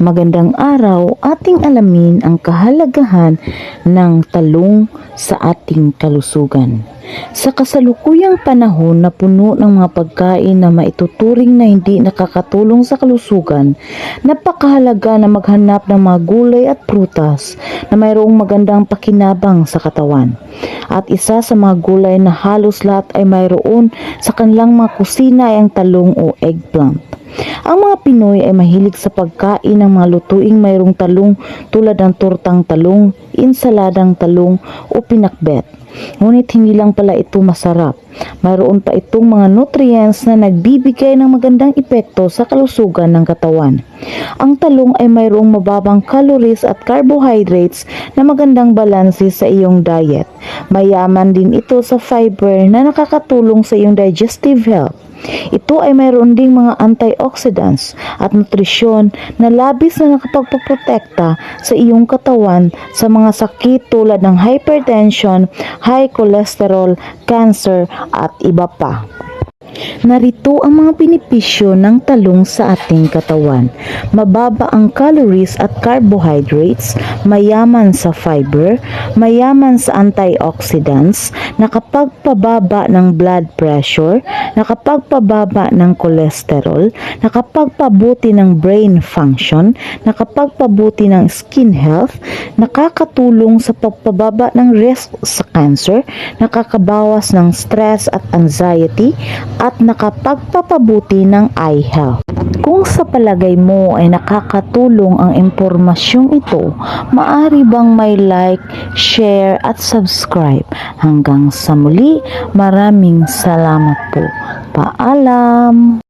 Magandang araw, ating alamin ang kahalagahan ng talong sa ating kalusugan. Sa kasalukuyang panahon na puno ng mga pagkain na maituturing na hindi nakakatulong sa kalusugan, napakahalaga na maghanap ng mga gulay at prutas na mayroong magandang pakinabang sa katawan. At isa sa mga gulay na halos lahat ay mayroon sa kanilang mga kusina ay ang talong o eggplant. Ang mga Pinoy ay mahilig sa pagkain ng mga lutuing mayroong talong tulad ng tortang talong, insaladang talong o pinakbet. Ngunit hindi lang pala ito masarap. Mayroon pa itong mga nutrients na nagbibigay ng magandang epekto sa kalusugan ng katawan. Ang talong ay mayroong mababang calories at carbohydrates na magandang balanse sa iyong diet. Mayaman din ito sa fiber na nakakatulong sa iyong digestive health. Ito ay mayroon ding mga antioxidants at nutrisyon na labis na nakapagpaprotekta sa iyong katawan sa mga sakit tulad ng hypertension, high cholesterol, cancer at iba pa. Narito ang mga benepisyo ng talong sa ating katawan. Mababa ang calories at carbohydrates, mayaman sa fiber, mayaman sa antioxidants, nakapagpababa ng blood pressure, nakapagpababa ng cholesterol, nakapagpabuti ng brain function, nakapagpabuti ng skin health, nakakatulong sa pagpababa ng risk sa cancer, nakakabawas ng stress at anxiety, at nakapagpapabuti ng eye health. Kung sa palagay mo ay nakakatulong ang impormasyong ito, maari bang may like, share at subscribe. Hanggang sa muli, maraming salamat po. Paalam!